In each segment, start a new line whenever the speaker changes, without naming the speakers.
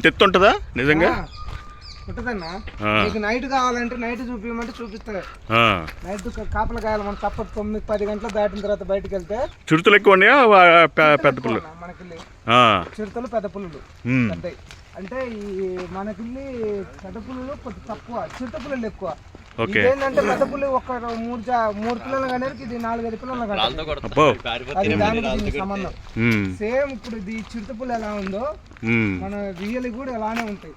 ఇంత ఎత్తు ఉంటుందా? నిజంగా?
ఉంటుందన్నా. మీకు నైట్ కావాలంటే నైట్ చూపించమంటే చూపిస్తారు. నైట్ కాపలు కాయాలి మనం తప్ప తొమ్మిది పది గంటలు దాటిన తర్వాత బయటకు వెళ్తే
చిరుతలు ఎక్కువ పెద్ద పుల్లు.
మనకి. చిరుతలు పెద్ద పులులు
ఉమ్.
పెద్దవి అంటే ఈ మనకిల్లి పెద్ద పులులు కొద్ది తక్కువ. చిరుత పులులు ఎక్కువ.
ఓకే.
ఇదేంటంటే పెద్ద పుల్లి ఒక మూడు మూడు పిల్లలు కానీ ఇది నాలుగైదు పిల్లలు అది దానికి సంబంధం. సేమ్ ఇప్పుడు ఇది ఎలా ఉందో. మన రియల్ కూడా అలానే ఉంటాయి.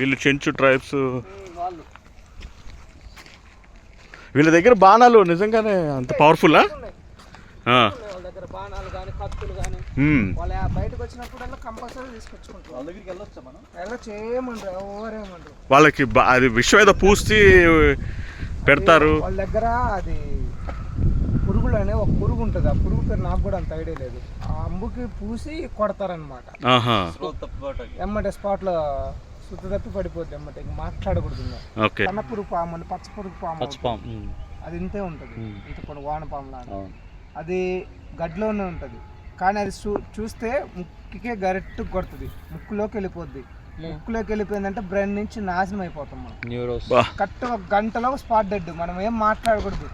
వీళ్ళు చెంచు ట్రైబ్స్.
వాళ్ళు.
వీళ్ళ దగ్గర బాణాలు నిజంగానే అంత పవర్ఫుల్లా
బాణాలు కానీ కత్తులు కానీ
ఉమ్.
వాళ్ళు ఆ బయటకు వచ్చినప్పుడల్లా కంపల్సరీ తీసుకొచ్చుకుంటారు. వాళ్ళ దగ్గరికి వెళ్ళొచ్చా మనం వెళ్ళొచ్చు ఏమంటారు ఎవరేమంటారు
వాళ్ళకి బా- అది విషయం ఏదో పూసి పెడతారు.
వాళ్ళ దగ్గర అది పురుగులు అనే ఒక పురుగు ఉంటుంది. ఆ పురుగు పేరు నాకు కూడా అంత ఐడియా లేదు. ఆ అంబుకి పూసి కొడతారనమాట
ఆహా.
ఎమ్మటే స్పాట్లో సుత్త తప్పి పడిపోద్ది ఎమ్మటే ఇంక మాట్లాడకూడదు సన్న పురుగు పాము అని పచ్చ పురుగు పాము. అది ఇంతే ఉంటుంది. ఇంత కొన్ని వానపాము లాగా అది గడ్లోనే ఉంటుంది. కానీ అది చూ చూస్తే ముక్కుకే గరెక్ట్ కొడుతుంది. ముక్కులోకి వెళ్ళిపోద్ది. ముక్కులోకి వెళ్ళిపోయిందంటే బ్రెయిన్ నుంచి నాశనం అయిపోతాం మనం. కరెక్ట్ ఒక గంటలో స్పాట్ డెడ్. మనం ఏం మాట్లాడకూడదు.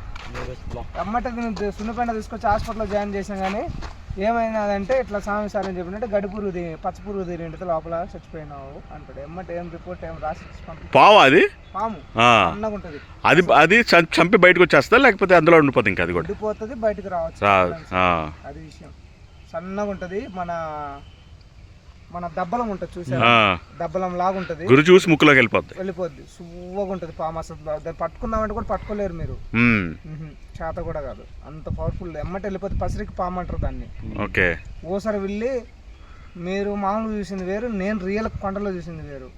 ఎమ్మటే దీన్ని సున్నపెండ తీసుకొచ్చి హాస్పిటల్లో జాయిన్ చేసాం కానీ ఏమైనాదంటే ఇట్లా స్వామి సార్ అని చెప్పినట్టు గడి పురుగు తిని పచ్చ పురుగు తిని లోపల చచ్చిపోయినావు అంటాడు. ఎమ్మటే ఏం రిపోర్ట్ ఏం రాసి
పావు అది?
పాము. ఉంటుంది.
అది అది చంపి బయటకు వచ్చేస్తా లేకపోతే అందులో ఉండిపోతుంది ఇంకా అది కూడా?
ఉండిపోతుంది బయటకు రావచ్చు. అది విషయం. సన్నగా ఉంటుంది మన మన దబ్బలం ఉంటుంది చూసా. దబ్బలం లాగా ఉంటుంది.
గురి చూసి ముక్కులోకి వెళ్ళిపోద్ది.
వెళ్ళిపోద్ది. సువ్వగా ఉంటుంది పాము అసలు. దాన్ని పట్టుకున్నామంటే కూడా పట్టుకోలేరు మీరు. చేత కూడా కాదు. అంత పవర్ఫుల్ ఎమ్మటి వెళ్ళిపోతే పసిరికి పాము అంటారు దాన్ని.
ఓకే.
ఓసారి వెళ్ళి మీరు మామూలు చూసింది వేరు నేను రియల్ కొండలో చూసింది వేరు.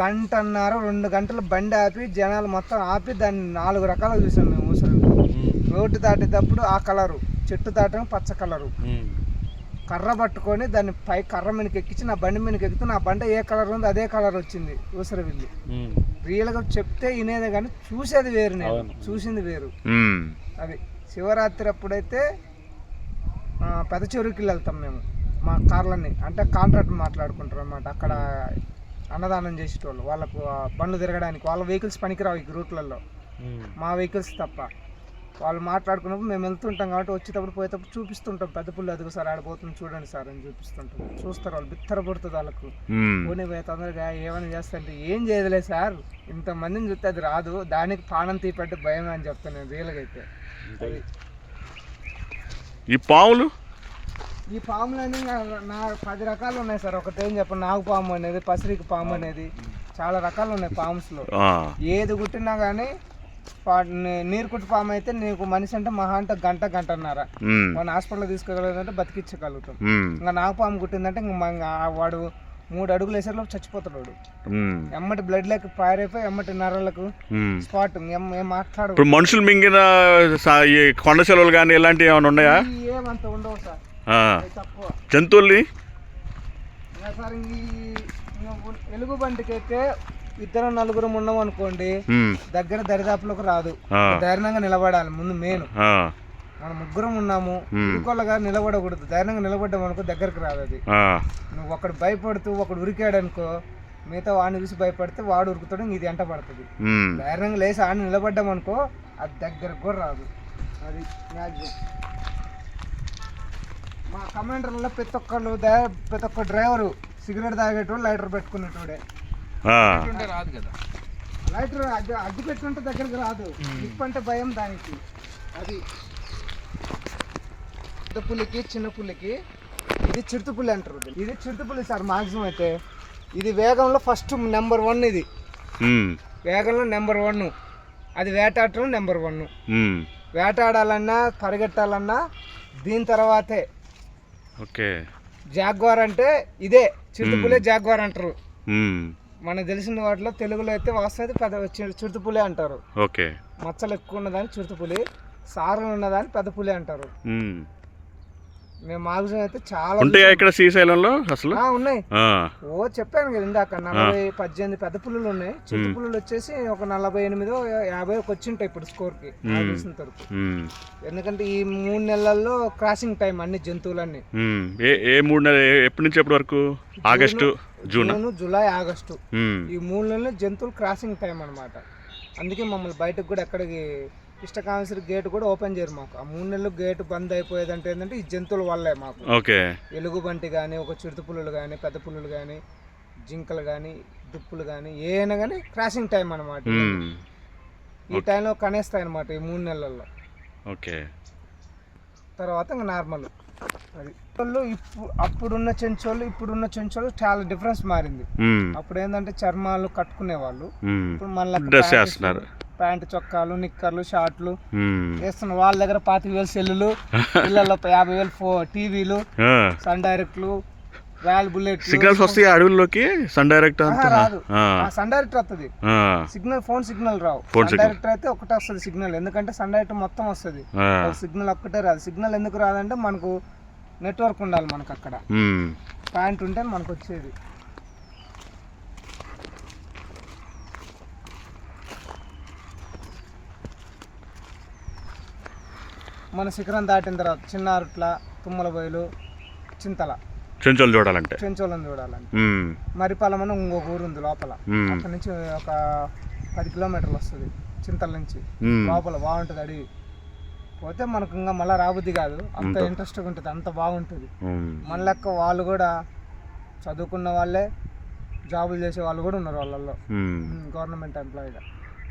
గంటన్నర రెండు గంటలు బండి ఆపి జనాలు మొత్తం ఆపి దాన్ని నాలుగు రకాలు చూసాం మేము ఊసరు రోడ్డు దాటేటప్పుడు ఆ కలరు చెట్టు దాటడం పచ్చ కలరు. కర్ర పట్టుకొని దాన్ని పై కర్ర మీదకి ఎక్కించి నా బండి మీదకి ఎక్కితే నా బండి ఏ కలర్ ఉందో అదే కలర్ వచ్చింది ఊసర వెళ్ళి రియల్గా చెప్తే వినేది కానీ చూసేది వేరు నేను. చూసింది వేరు. అది శివరాత్రి అప్పుడైతే పెద్ద చెరువుకి వెళ్తాం మేము. మా కార్లన్నీ. అంటే కాంట్రాక్ట్ మాట్లాడుకుంటారు అనమాట అక్కడ అన్నదానం చేసేటోళ్ళు. వాళ్ళకు బండ్లు తిరగడానికి వాళ్ళ వెహికల్స్ పనికిరావు ఈ రూట్లలో. మా వెహికల్స్ తప్ప. వాళ్ళు మాట్లాడుకున్నప్పుడు మేము వెళ్తుంటాం కాబట్టి వచ్చేటప్పుడు పోయేటప్పుడు చూపిస్తుంటాం. పెద్ద పుల్లు అదుగు సార్ ఆడిపోతుంది చూడండి సార్ అని చూపిస్తుంటాం. చూస్తారు వాళ్ళు బిత్తర పడుతుంది వాళ్ళకు. పోనీ పోయి తొందరగా ఏమైనా చేస్తాంటే ఏం చేయదులే సార్. ఇంతమందిని చూస్తే అది రాదు. దానికి పానం తీపట్టే భయం అని చెప్తాను నేను రియల్గా అయితే.
ఈ పాములు?
ఈ పాములన్నీ నా- నా పది రకాలు ఉన్నాయి సార్. ఒకటి ఏం చెప్పండి నాగు పాము అనేది పసిరికి పాము అనేది చాలా రకాలు ఉన్నాయి పామ్స్లో.
ఆ.
ఏది కుట్టినా కానీ నీరు కుట్టి పాము అయితే నీకు మనిషి అంటే మహా అంటే గంట గంటన్నర. మన హాస్పిటల్ తీసుకోగలదంటే బతికించగలుగుతాం. ఇంకా నాగు పాము కుట్టిందంటే ఇంక వాడు మూడు అడుగులు వేసేలోపు చచ్చిపోతాడు వాడు. ఎమ్మటి బ్లడ్ లెక్క ఫైర్ అయిపోయి ఎమ్మటి నరాలకు. స్పాట్ మాట్లాడు
ఇప్పుడు మనుషులు మింగిన ఈ కొండ సెలవులు కానీ ఇలాంటివి ఏమైనా ఉన్నాయా?
ఏమంత ఉండవు సార్. తక్కువ.
జంతువుల్ని?
సార్ ఈ ఎలుగు బంటికి అయితే ఇద్దరు నలుగురు ఉన్నాం అనుకోండి. దగ్గర దరిదాపులకు రాదు. ధైర్యంగా నిలబడాలి ముందు మెయిన్. మనం ముగ్గురం ఉన్నాము. ఇంకోళ్ళగా నిలబడకూడదు ధైర్యంగా నిలబడ్డాం అనుకో దగ్గరకు రాదు అది. నువ్వు ఒకడు భయపడుతూ ఒకడు ఉరికాడు అనుకో మిగతా వాడిని చూసి భయపడితే వాడు ఉరుకుతాడు ఇది ఎంట పడుతుంది. ధైర్యంగా లేచి ఆడిని నిలబడ్డాం అనుకో అది దగ్గరకు కూడా రాదు అది మ్యాక్సిమం మా కమాండర్లో ప్రతి ఒక్కళ్ళు ప్రతి ఒక్క డ్రైవరు సిగరెట్ తాగేటోడు లైటర్ పెట్టుకునేటోడే. రాదు కదా. లైటర్ అగ్గి అగ్గి పెట్టుకుంటే దగ్గరికి రాదు. నిప్పు అంటే భయం దానికి. అది పెద్ద పులికి చిన్న పులికి. ఇది చిరుతపులి అంటారు. ఇది చిరుతపులి సార్ మాక్సిమం అయితే. ఇది వేగంలో ఫస్ట్ నెంబర్ వన్ ఇది. వేగంలో నెంబర్ వన్. అది వేటాడటం నెంబర్ వన్. వేటాడాలన్నా పరిగెట్టాలన్నా దీని తర్వాతే.
ఓకే.
జాగ్వార్ అంటే ఇదే. చిరుతపులే జాగ్వార్ అంటారు. మనకు తెలిసిన వాటిలో తెలుగులో అయితే వాస్తవం పెద్ద చి- చిరుతపులి అంటారు.
ఓకే.
మచ్చలు ఎక్కువ ఉన్నదాన్ని చిరుతపులి సారలు ఉన్నదాన్ని పెద్ద పులి అంటారు. మేము మాగుసం అయితే చాలా
ఉంటాయా ఇక్కడ శ్రీశైలంలో అసలు?
ఉన్నాయి. ఓ చెప్పాను కదా ఇందాక నలభై పద్దెనిమిది పెద్ద పుల్లులు ఉన్నాయి. చిన్న పుల్లులు వచ్చేసి ఒక నలభై ఎనిమిదో యాభై వచ్చి ఉంటాయి ఇప్పుడు స్కోర్కి వరకు ఎందుకంటే ఈ మూడు నెలల్లో క్రాసింగ్ టైం అన్ని జంతువులన్నీ.
ఏ మూడు నెలలు ఎప్పటి నుంచి ఎప్పటి వరకు? August June?
July August. ఈ మూడు నెలలు జంతువులు క్రాసింగ్ టైం అన్నమాట. అందుకే మమ్మల్ని బయటకు కూడా ఎక్కడికి ఇష్టకామేశ్వరి గేట్ కూడా ఓపెన్ చేయరు మాకు. ఆ మూడు నెలలు గేట్ బంద్ అయిపోయేదంటే ఏంటంటే ఈ జంతువుల వల్లే మాకు.
ఓకే.
ఎలుగుబంటి కానీ ఒక చిరుత పుల్లులు కానీ పెద్ద పుల్లులు కానీ జింకలు కానీ దుప్పులు కానీ ఏమైనా కానీ క్రాసింగ్ టైం అనమాట ఈ టైంలో. కనేస్తాయి అనమాట ఈ మూడు నెలల్లో.
ఓకే.
తర్వాత ఇంకా నార్మల్ అది. వాళ్ళు ఇప్పుడు అప్పుడున్న చెంచోళ్ళు ఇప్పుడున్న చెంచోళ్ళు చాలా డిఫరెన్స్ మారింది.
ఉమ్,
అప్పుడు ఏంటంటే చర్మాలు కట్టుకునే వాళ్ళు
ఉమ్.
ఇప్పుడు మళ్ళీ
డ్రెస్ వేస్తున్నారు
ప్యాంట్ చొక్కాలు నిక్కర్లు షార్ట్లు వేస్తున్నారు. వాళ్ళ దగ్గర పాతిక వేలు సెల్లులు పిల్లల్లో యాభై వేలు ఫో టీవీలు. సన్ డైరెక్ట్లు రాయల్ బుల్లెట్
సిగ్నల్స్ వస్తాయి అడవుల్లోకి సన్ డైరెక్ట్
రాదు.
ఆ,
సన్ డైరెక్ట్ వస్తుంది సిగ్నల్ ఫోన్ సిగ్నల్ రావు. సన్ డైరెక్టర్ అయితే ఒకటే వస్తుంది సిగ్నల్. ఎందుకంటే సన్ డైరెక్ట్ మొత్తం వస్తుంది. సిగ్నల్ ఒక్కటే రాదు. సిగ్నల్ ఎందుకు రాదంటే మనకు నెట్వర్క్ ఉండాలి మనకు అక్కడ. పాయింట్ ఉంటే మనకు వచ్చేది. మన శిఖరం దాటిన తర్వాత చిన్నారుట్ల తుమ్మల బయలు చింతల.
చెంచోలు చూడాలంటే.
చెంచోళం చూడాలంటే. మరిపాలెం అని ఇంకొక ఊరు ఉంది లోపల. అక్కడ నుంచి ఒక పది కిలోమీటర్లు వస్తుంది చింతల నుంచి. లోపల బాగుంటుంది అడవి. పోతే మనకు ఇంకా మళ్ళీ రాబుద్ది కాదు. అంత ఇంట్రెస్ట్గా ఉంటుంది అంత బాగుంటుంది. మన లెక్క వాళ్ళు కూడా చదువుకున్న వాళ్ళే జాబులు చేసే వాళ్ళు కూడా ఉన్నారు వాళ్ళల్లో. గవర్నమెంట్ ఎంప్లాయీగా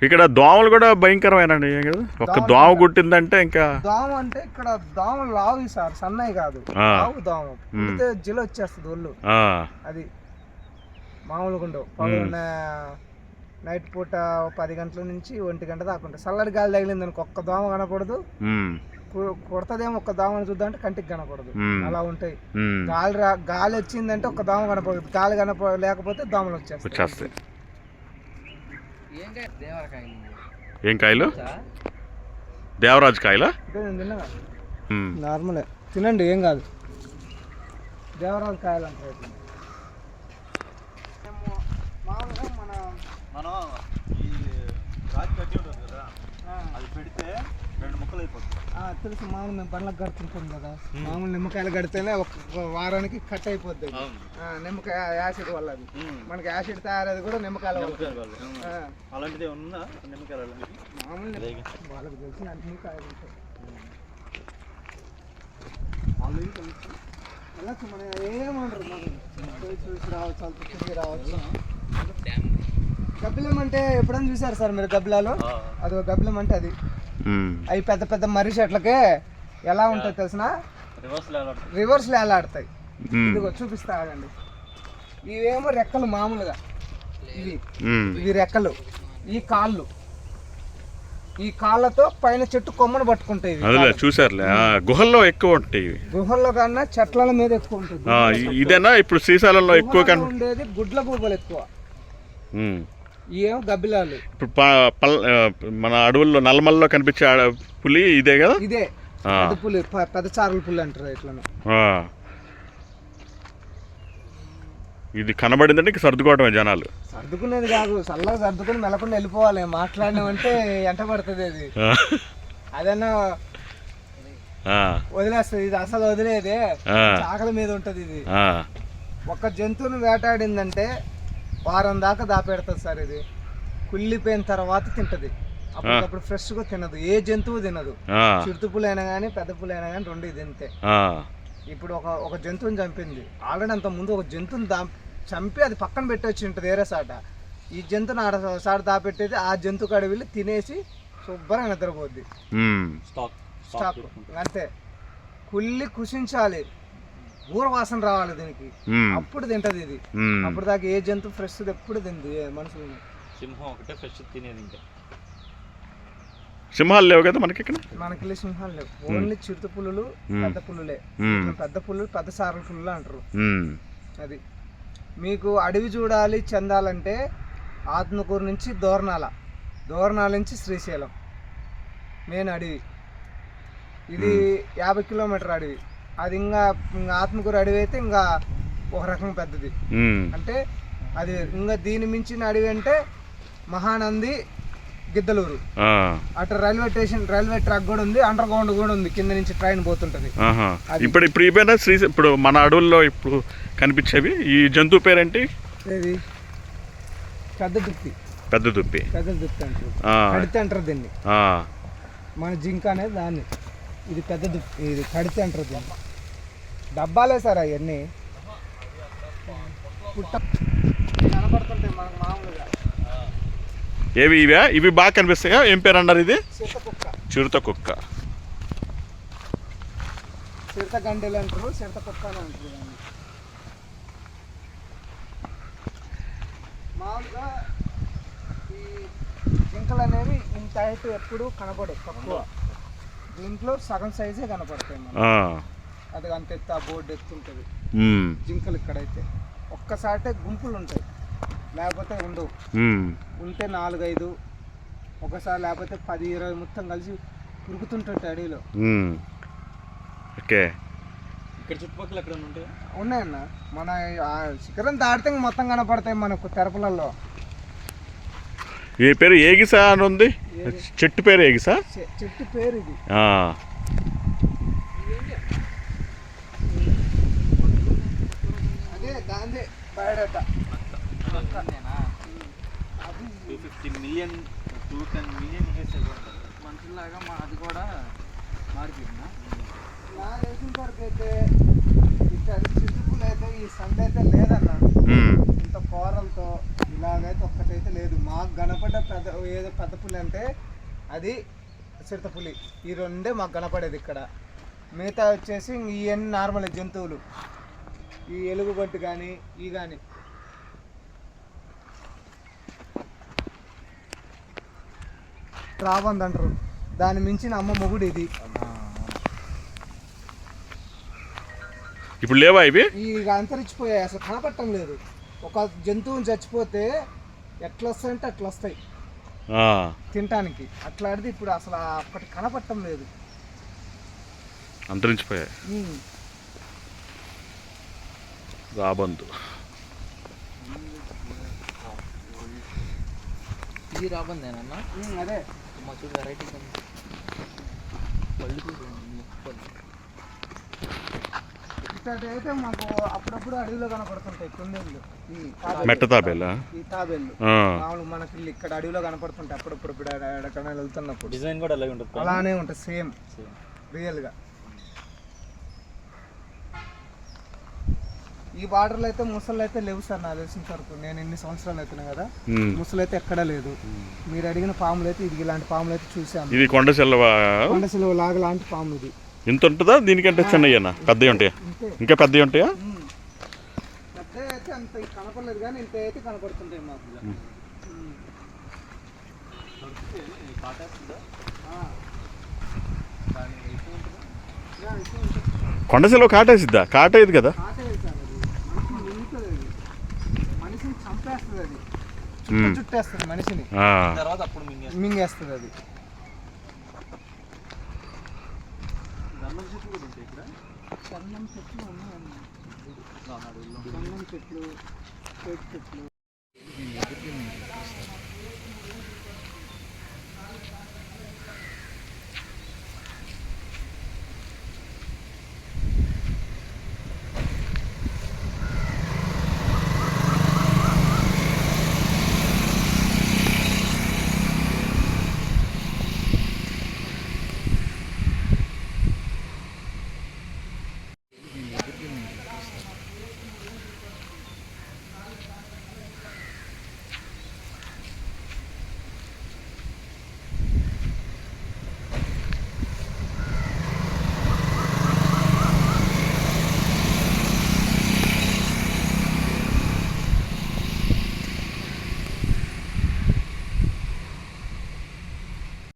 ఇక్కడ దోమలు కూడా భయంకరమైన కదా? ఒక్క దోమ కుట్టిందంటే ఇంకా
దోమ అంటే ఇక్కడ దోమలు లావు సార్ సన్నయ్య కాదు. లావు దోమ. పుడితే జిల వచ్చేస్తుంది ఒళ్ళు. అది మామూలుగా ఉండవు. పగలున్న నైట్ పూట పది గంటల నుంచి ఒంటి గంట దాకా ఉంటుంది. చల్లటి గాలి తగిలింది అనుకో ఒక్క దోమ కనపడదు. కొడతదేమో ఒక్క దోమను చూద్దామంటే కంటికి కనపడదు. అలా ఉంటాయి. గాలి రా గాలి వచ్చిందంటే ఒక దోమ కనపడదు. గాలి కనప లేకపోతే దోమలు వచ్చేస్తాయి.
ఏం కాయలు దేవరాజు కాయలా?
నార్మలే. తినండి ఏం కాదు. దేవరాజు కాయలు మామూలుగా మన
మనం ఈ రాతి కట్టి ఉంటుంది కదా అది పెడితే రెండు ముక్కలు అయిపోతుంది
తెలుసు మామూలు మేము బండ్లకు కడుతుంటాం కదా. మామూలు నిమ్మకాయలు కడితేనే ఒక వారానికి కట్ అయిపోద్ది. నిమ్మకాయ యాసిడ్ వల్ల అది మనకి యాసిడ్ తయారది కూడా నిమ్మకాయల
అలాంటిది ఉందా నిమ్మకాయలు
మామూలు వాళ్ళకి తెలిసిన అన్ని కాయలు వెళ్ళచ్చు మనం ఏమంటారు మనం చూసి రావచ్చు తిరిగి రావచ్చు గబ్బిలం అంటే ఎప్పుడైనా చూసారు సార్ మీరు గబ్బిలాలు? అది గబ్బిలం అంటే అది. అవి పెద్ద పెద్ద మర్రి చెట్లకే ఎలా ఉంటుంది తెలిసిన?
రివర్స్
ఉమ్,
ఇదిగో చూపిస్తా ఆగండి. ఇవేమో రెక్కలు మామూలుగా. ఇవి. ఇవి రెక్కలు. ఈ కాళ్ళు. ఈ కాళ్ళతో పైన చెట్టు కొమ్మను పట్టుకుంటాయి
అదిలే చూసారులే ఆ, గుహల్లో ఎక్కువ ఉంటాయి ఇవి.
గుహల్లో కన్నా చెట్ల మీద ఎక్కువ ఉంటుంది
ఇదేనా? ఇప్పుడు శ్రీశైలంలో ఎక్కువ
ఉండేది గుడ్ల గూబలు ఎక్కువ. ఇవేమో గబ్బిలాలు.
ఇప్పుడు మన అడవుల్లో నల్లమల్లో కనిపించే పులి ఇదే కదా?
ఇదే. పులి పెద్ద చారుల పులి అంటారు ఇట్లా.
ఇది కనబడిందంటే సర్దుకోవటమే జనాలు.
సర్దుకునేది కాదు చల్లగా సర్దుకుని మెలకుండా వెళ్ళిపోవాలి. మాట్లాడినామంటే ఎంట పడుతుంది అది. అదన్నా వదిలేస్తుంది ఇది అసలు వదిలేదే.
ఆ,
చాకల మీద ఉంటుంది ఇది. ఒక జంతువుని వేటాడిందంటే వారం దాకా దాపెడుతుంది సార్ ఇది. కుళ్ళిపోయిన తర్వాత తింటది. అప్పటికప్పుడు ఫ్రెష్గా తినదు. ఏ జంతువు తినదు. చిరుత పులైనా కానీ పెద్ద పులైనా కానీ రెండు
ఆ.
ఇప్పుడు ఒక ఒక జంతువుని చంపింది. ఆల్రెడీ అంత ముందు ఒక జంతువుని దా చంపి అది పక్కన పెట్టొచ్చి ఉంటుంది వేరే సాట. ఈ జంతువుని ఆడ సాట దాపెట్టేది ఆ జంతువు కాడ వెళ్ళి తినేసి శుభ్రంగా నిద్రపోద్ది.
స్టాక్
అంతే. కుళ్ళి కుషించాలి ఊర వాసన రావాలి దీనికి. అప్పుడు తింటది ఇది. అప్పుడు దాకా ఏ జంతువు ఫ్రెష్ ఎప్పుడు తింది మనుషులు.
సింహం ఒకటే ఫ్రెష్ తినేది ఇంకా.
సింహాలు లేవు కదా మనకి ఇక్కడ?
మనకి సింహాలు లేవు. ఓన్లీ చిరుత పులులు పెద్ద పులులే.
ఉమ్,
పెద్ద పులులు పెద్ద సారల పులులు అంటారు. అది. మీకు అడవి చూడాలి చెందాలంటే ఆత్మకూరు నుంచి దోర్నాల. దోర్నాల నుంచి శ్రీశైలం. మెయిన్ అడవి. ఇది యాభై కిలోమీటర్ అడవి. అది ఇంకా ఆత్మకూరు అడవి అయితే ఇంకా ఒక రకం పెద్దది. అంటే అది ఇంకా దీని మించిన అడవి అంటే మహానంది గిద్దలూరు. అటు రైల్వే స్టేషన్ రైల్వే ట్రాక్ కూడా ఉంది అండర్ గ్రౌండ్ కూడా ఉంది కింద నుంచి ట్రైన్ పోతుంటది.
ఇప్పుడు ఇప్పుడు ఇవేనా శ్రీ ఇప్పుడు మన అడవుల్లో ఇప్పుడు కనిపించేవి? ఈ జంతువు పేరేంటి?
ఏది? పెద్ద దుప్పి.
పెద్ద దుప్పి.
పెద్ద దుప్పి అంటారు. కడితే అంటారు దీన్ని. మన జింక అనేది దాన్ని. ఇది పెద్ద ఇది కడితే అంటారు దీన్ని. డబ్బాలే సార్ అవన్నీ. పుట్ట కనపడుతుంటాయి మనకు మామూలుగా.
ఏవి ఇవే? ఇవి బాగా కనిపిస్తాయా? ఏం పేరు అన్నారు ఇది?
చిరుత కుక్క.
చిరుత
గండెలు అంటారు చిరుత కుక్క అని అంటారు మామూలుగా ఈ జింకలు అనేవి ఇంత హైట్ ఎప్పుడు కనపడవు తక్కువ. దీంట్లో సగం సైజే కనపడతాయి మనకి.
ఆ,
అది అంత ఎత్తు ఆ బోర్డు ఎత్తుంటుంది జింకలు ఇక్కడైతే. ఒక్కసారితే గుంపులు ఉంటాయి. లేకపోతే ఉండవు. ఉంటే నాలుగైదు ఒకసారి లేకపోతే పది ఇరవై మొత్తం కలిసి ఉరుకుతుంటాయి అడవిలో.
ఓకే.
ఇక్కడ చుట్టుపక్కల ఎక్కడ ఉంటాయి?
ఉన్నాయన్న. మన ఆ శిఖరం దాటితే ఇంక మొత్తం కనపడతాయి మనకు తెరపలలో
ఈ పేరు ఏగిసా అని ఉంది? చెట్టు పేరు ఏగిసా?
చెట్టు పేరు ఇది.
Two fifty million two ten million
మనుషుల్లాగా మా అది కూడా మారిపోయిందా?
నా తెలిసిన వరకు అయితే ఇక్కడ చుట్టుపులు అయితే ఈ సండే అయితే లేదన్న ఇంత కూరలతో ఇలాగైతే ఒక్కటైతే లేదు. మాకు కనపడ్డ పెద్ద ఏదో పెద్ద పులి అంటే అది చిరుత పులి. ఈ రెండే మాకు కనపడేది ఇక్కడ. మిగతా వచ్చేసి ఇంక ఇవన్నీ నార్మల్ జంతువులు. ఈ ఎలుగుబంటి కానీ ఈ కానీ రాబంది అంటారు. దాని మించిన అమ్మ మొగుడు ఇది.
ఇప్పుడు లేవా ఇవి?
ఈ అంతరించిపోయాయి. అసలు కనపడటం లేదు. ఒక జంతువుని చచ్చిపోతే ఎట్లా వస్తాయంటే అట్లా వస్తాయి.
ఆ,
తినటానికి. అట్లాంటిది ఇప్పుడు అసలు ఆ ఒక్కటి కనపడటం లేదు.
అంతరించిపోయాయి. రాబందు
ఇది రాబందేనన్నా
అదే.
మా చూడు వెరైటీ పళ్ళు చూడు ముక్కలు.
ఇట్లాంటి అయితే మాకు అప్పుడప్పుడు అడవిలో కనపడుతుంటాయి కుందేళ్ళు. ఈ తాబేళ్ళు.
మెట్ట తాబేలా?
ఈ తాబేళ్ళు. మామూలు మనకి ఇక్కడ అడవిలో కనపడుతుంటాయి అప్పుడప్పుడు ఇప్పుడు ఎక్కడ- ఎక్కడికైనా వెళ్తున్నప్పుడు.
డిజైన్ కూడా అలాగే ఉంటుంది.
అలానే ఉంటుంది సేమ్. రియల్గా. ఈ బార్డర్లో అయితే ముసళ్ళు అయితే లేవు సార్ నాకు తెలిసిన వరకు. నేను ఎన్ని సంవత్సరాలు అవుతున్నాయి కదా. ముసలు అయితే ఎక్కడా లేదు. మీరు అడిగిన పాములు అయితే ఇది ఇలాంటి పాములు అయితే చూసాము
ఇది కొండ సెల్లవా
కొండ సిలువ లాగా లాంటి పాము ఇది.
ఇంత ఉంటుందా దీనికంటే చిన్నయ్యనా పెద్దవి ఉంటాయా ఇంకా పెద్దవి ఉంటాయా
ఉమ్. పెద్ద అయితే అంత కనపడలేదు కానీ ఇంత అయితే కనపడుతుంటాయి మాకు ఉమ్. ఆ. యా, ఎక్కువ ఉంటుంది.
కొండ సెలవు కాటేసిద్దా కాటేది కదా
మనిషిని చంపేస్తుంది అది చుట్టేస్తుంది మనిషిని
ఆ,
తర్వాత అప్పుడు మింగే
మింగేస్తుంది అది
గంధం చెట్లు కూడా ఉంటాయి ఇక్కడ
చందం చెట్లు ఉన్నాయన్న చందం చెట్లు టేకు చెట్లు.